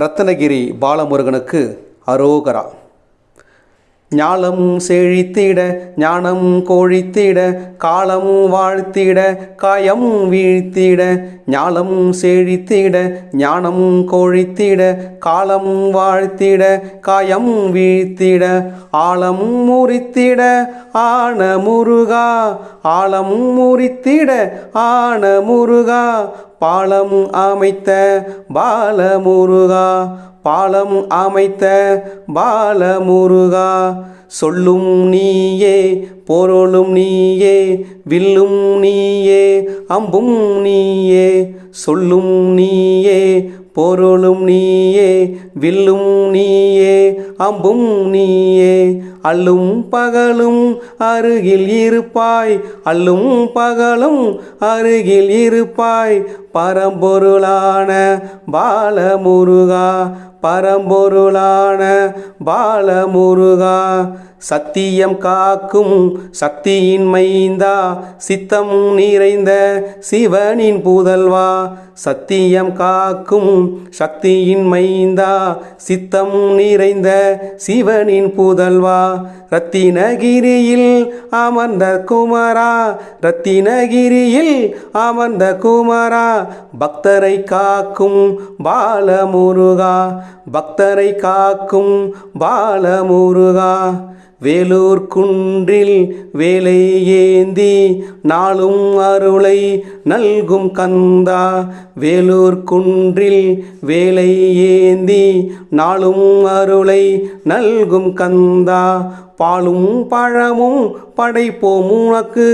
ரத்னகிரி பாலமுருகனுக்கு அரோகரா. ஞாலம் செழித்திட ஞானம் கோழித்திட காலம் வாழ்த்திட காயம் வீழ்த்திட ஞாலம் செழித்திட ஞானம் கோழித்திட காலம் வாழ்த்திட காயம் வீழ்த்திட ஆழம் முறித்திட ஆன முருகா ஆழம் முறித்திட ஆன முருகா பாலம் அமைத்த பாலமுருகா பாலம் அமைத்த பாலமுருகா சொல்லும் நீயே பொருளும் நீயே வில்லும் நீயே அம்பும் நீயே சொல்லும் நீயே பொருளும் நீயே வில்லும் நீயே அம்பும் நீயே அல்லும் பகலும் அருகில் இருப்பாய் அல்லும் பகலும் அருகில் இருப்பாய். பரம்பொருளான பாலமுருகா பரம்பொருளான பாலமுருகா. சத்தியம் காக்கும் சக்தியின் மைந்தா சித்தம் நிறைந்த சிவனின் புதல்வா. சத்தியம் காக்கும் சக்தியின் மைந்தா சித்தம் நிறைந்த சிவனின் புதல்வா. ரத்தினகிரியில் அமர்ந்த குமரா ரத்தினகிரியில் அமர்ந்த குமரா பக்தரை காக்கும் பாலமுருகா பக்தரை காக்கும் பாலமுருகா. வேலூர் குன்றில் வேலை ஏந்தி நாளும் அருளை நல்கும் கந்தா. வேலூர் குன்றில் வேலை ஏந்தி நாளும் அருளை நல்கும் கந்தா. பாலும் பழமும் படைப்போம் உனக்கு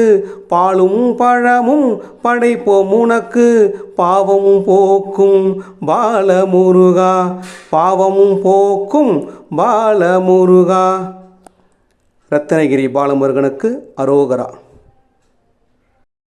பாலும் பழமும் படைப்போம் உனக்கு. பாவம் போக்கும் பாலமுருகா பாவம் போக்கும் பாலமுருகா. ரத்னகிரி பாலமுருகனுக்கு அரோகரா.